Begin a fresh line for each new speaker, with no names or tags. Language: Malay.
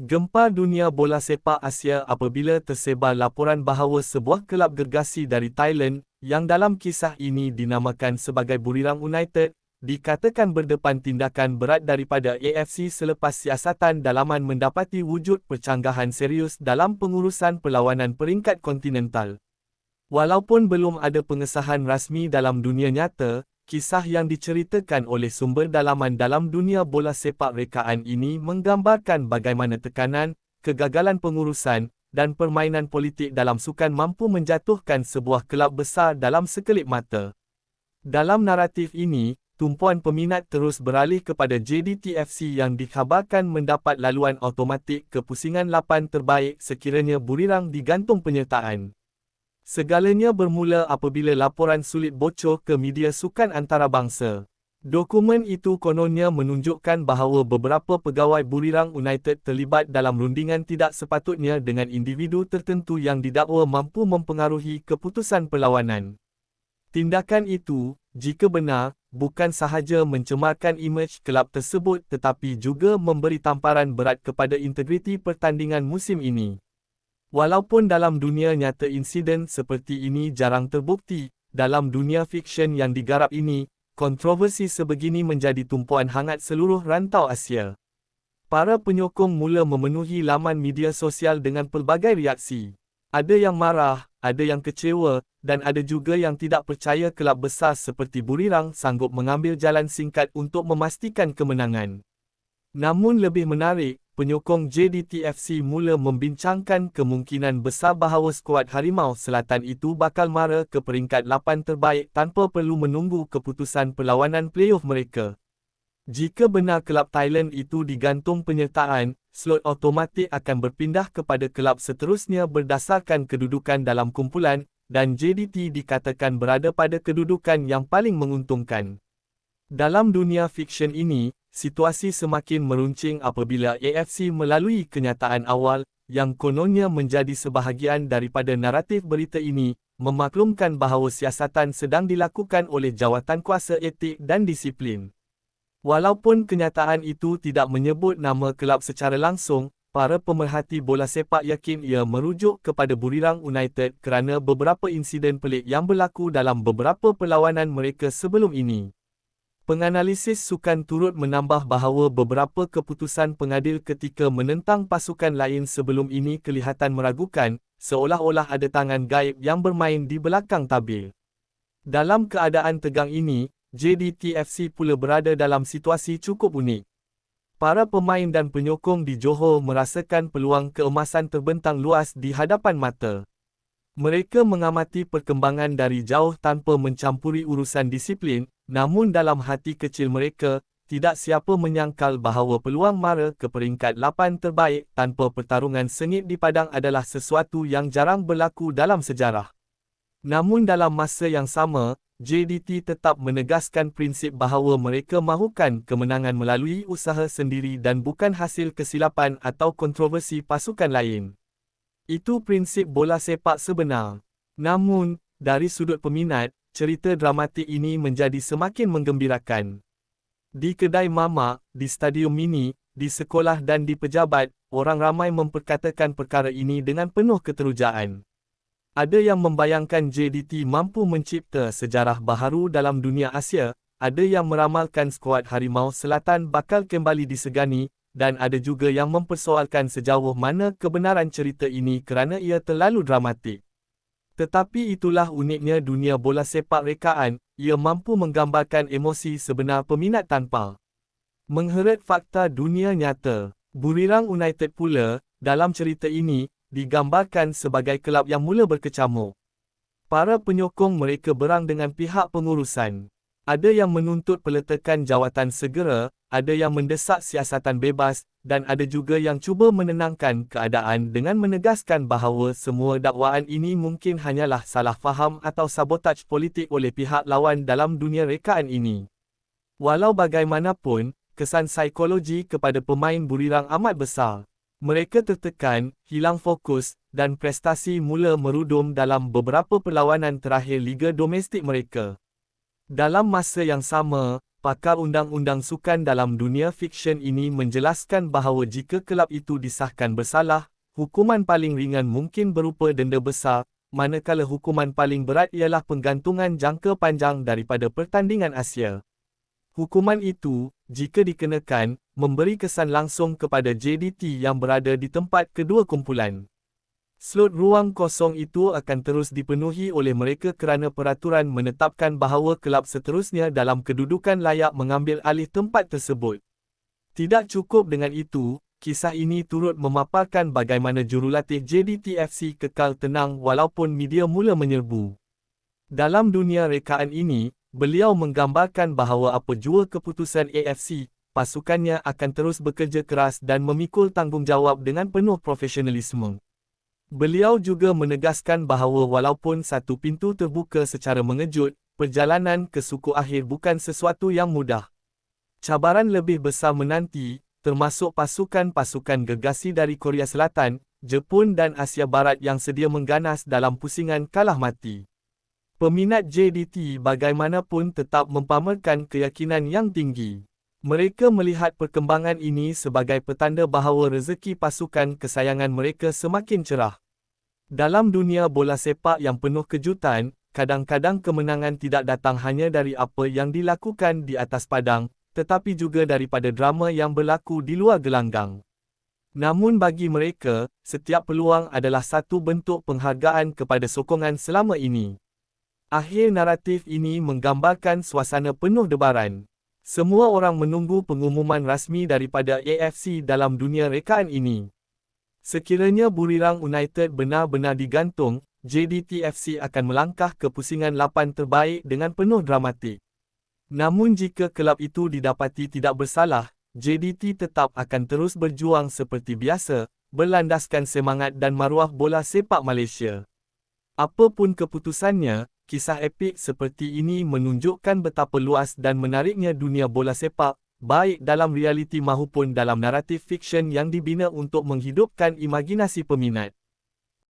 Gempa dunia bola sepak Asia apabila tersebar laporan bahawa sebuah kelab gergasi dari Thailand, yang dalam kisah ini dinamakan sebagai Buriram United, dikatakan berdepan tindakan berat daripada AFC selepas siasatan dalaman mendapati wujud percanggahan serius dalam pengurusan perlawanan peringkat kontinental. Walaupun belum ada pengesahan rasmi dalam dunia nyata, Kisah yang diceritakan oleh sumber dalaman dalam dunia bola sepak rekaan ini menggambarkan bagaimana tekanan, kegagalan pengurusan, dan permainan politik dalam sukan mampu menjatuhkan sebuah kelab besar dalam sekelip mata. Dalam naratif ini, tumpuan peminat terus beralih kepada JDTFC yang dikhabarkan mendapat laluan automatik ke pusingan 8 terbaik sekiranya Burirang digantung penyertaan. Segalanya bermula apabila laporan sulit bocor ke media sukan antarabangsa. Dokumen itu kononnya menunjukkan bahawa beberapa pegawai Burirang United terlibat dalam rundingan tidak sepatutnya dengan individu tertentu yang didakwa mampu mempengaruhi keputusan perlawanan. Tindakan itu, jika benar, bukan sahaja mencemarkan imej kelab tersebut tetapi juga memberi tamparan berat kepada integriti pertandingan musim ini. Walaupun dalam dunia nyata insiden seperti ini jarang terbukti, dalam dunia fiksyen yang digarap ini, kontroversi sebegini menjadi tumpuan hangat seluruh rantau Asia. Para penyokong mula memenuhi laman media sosial dengan pelbagai reaksi. Ada yang marah, ada yang kecewa, dan ada juga yang tidak percaya kelab besar seperti Burirang sanggup mengambil jalan singkat untuk memastikan kemenangan. Namun lebih menarik, penyokong JDTFC mula membincangkan kemungkinan besar bahawa skuad Harimau Selatan itu bakal mara ke peringkat 8 terbaik tanpa perlu menunggu keputusan perlawanan playoff mereka. Jika benar kelab Thailand itu digantung penyertaan, slot automatik akan berpindah kepada kelab seterusnya berdasarkan kedudukan dalam kumpulan, dan JDT dikatakan berada pada kedudukan yang paling menguntungkan. Dalam dunia fiksyen ini, situasi semakin meruncing apabila AFC melalui kenyataan awal, yang kononnya menjadi sebahagian daripada naratif berita ini, memaklumkan bahawa siasatan sedang dilakukan oleh jawatan kuasa etik dan disiplin. Walaupun kenyataan itu tidak menyebut nama kelab secara langsung, para pemerhati bola sepak yakin ia merujuk kepada Burirang United kerana beberapa insiden pelik yang berlaku dalam beberapa perlawanan mereka sebelum ini. Penganalisis sukan turut menambah bahawa beberapa keputusan pengadil ketika menentang pasukan lain sebelum ini kelihatan meragukan, seolah-olah ada tangan gaib yang bermain di belakang tabir. Dalam keadaan tegang ini, JDTFC pula berada dalam situasi cukup unik. Para pemain dan penyokong di Johor merasakan peluang keemasan terbentang luas di hadapan mata. Mereka mengamati perkembangan dari jauh tanpa mencampuri urusan disiplin, Namun dalam hati kecil mereka, tidak siapa menyangkal bahawa peluang mara ke peringkat 8 terbaik tanpa pertarungan sengit di padang adalah sesuatu yang jarang berlaku dalam sejarah. Namun dalam masa yang sama, JDT tetap menegaskan prinsip bahawa mereka mahukan kemenangan melalui usaha sendiri dan bukan hasil kesilapan atau kontroversi pasukan lain. Itu prinsip bola sepak sebenar. Namun, dari sudut peminat, cerita dramatik ini menjadi semakin menggembirakan. Di kedai mama, di stadium mini, di sekolah dan di pejabat, orang ramai memperkatakan perkara ini dengan penuh keterujaan. Ada yang membayangkan JDT mampu mencipta sejarah baharu dalam dunia Asia, ada yang meramalkan skuad Harimau Selatan bakal kembali disegani, dan ada juga yang mempersoalkan sejauh mana kebenaran cerita ini kerana ia terlalu dramatik. Tetapi itulah uniknya dunia bola sepak rekaan, ia mampu menggambarkan emosi sebenar peminat tanpa mengheret fakta dunia nyata. Burirang United pula, dalam cerita ini, digambarkan sebagai kelab yang mula berkecamuk. Para penyokong mereka berang dengan pihak pengurusan. Ada yang menuntut peletakan jawatan segera, ada yang mendesak siasatan bebas, dan ada juga yang cuba menenangkan keadaan dengan menegaskan bahawa semua dakwaan ini mungkin hanyalah salah faham atau sabotaj politik oleh pihak lawan dalam dunia rekaan ini. Walau bagaimanapun, kesan psikologi kepada pemain burirang amat besar. Mereka tertekan, hilang fokus, dan prestasi mula merudum dalam beberapa perlawanan terakhir liga domestik mereka. Dalam masa yang sama, pakar undang-undang sukan dalam dunia fiksyen ini menjelaskan bahawa jika kelab itu disahkan bersalah, hukuman paling ringan mungkin berupa denda besar, manakala hukuman paling berat ialah penggantungan jangka panjang daripada pertandingan Asia. Hukuman itu, jika dikenakan, memberi kesan langsung kepada JDT yang berada di tempat kedua kumpulan. Slot ruang kosong itu akan terus dipenuhi oleh mereka kerana peraturan menetapkan bahawa kelab seterusnya dalam kedudukan layak mengambil alih tempat tersebut. Tidak cukup dengan itu, kisah ini turut memaparkan bagaimana jurulatih JDTFC kekal tenang walaupun media mula menyerbu. Dalam dunia rekaan ini, beliau menggambarkan bahawa apa jua keputusan AFC, pasukannya akan terus bekerja keras dan memikul tanggungjawab dengan penuh profesionalisme. Beliau juga menegaskan bahawa walaupun satu pintu terbuka secara mengejut, perjalanan ke suku akhir bukan sesuatu yang mudah. Cabaran lebih besar menanti, termasuk pasukan-pasukan gegasi dari Korea Selatan, Jepun dan Asia Barat yang sedia mengganas dalam pusingan kalah mati. Peminat JDT bagaimanapun tetap mempamerkan keyakinan yang tinggi. Mereka melihat perkembangan ini sebagai petanda bahawa rezeki pasukan kesayangan mereka semakin cerah. Dalam dunia bola sepak yang penuh kejutan, kadang-kadang kemenangan tidak datang hanya dari apa yang dilakukan di atas padang, tetapi juga daripada drama yang berlaku di luar gelanggang. Namun bagi mereka, setiap peluang adalah satu bentuk penghargaan kepada sokongan selama ini. Akhir naratif ini menggambarkan suasana penuh debaran. Semua orang menunggu pengumuman rasmi daripada AFC dalam dunia rekaan ini. Sekiranya Burirang United benar-benar digantung, JDTFC akan melangkah ke pusingan 8 terbaik dengan penuh dramatik. Namun jika kelab itu didapati tidak bersalah, JDT tetap akan terus berjuang seperti biasa, berlandaskan semangat dan maruah bola sepak Malaysia. Apapun keputusannya, kisah epik seperti ini menunjukkan betapa luas dan menariknya dunia bola sepak, baik dalam realiti maupun dalam naratif fiksyen yang dibina untuk menghidupkan imajinasi peminat.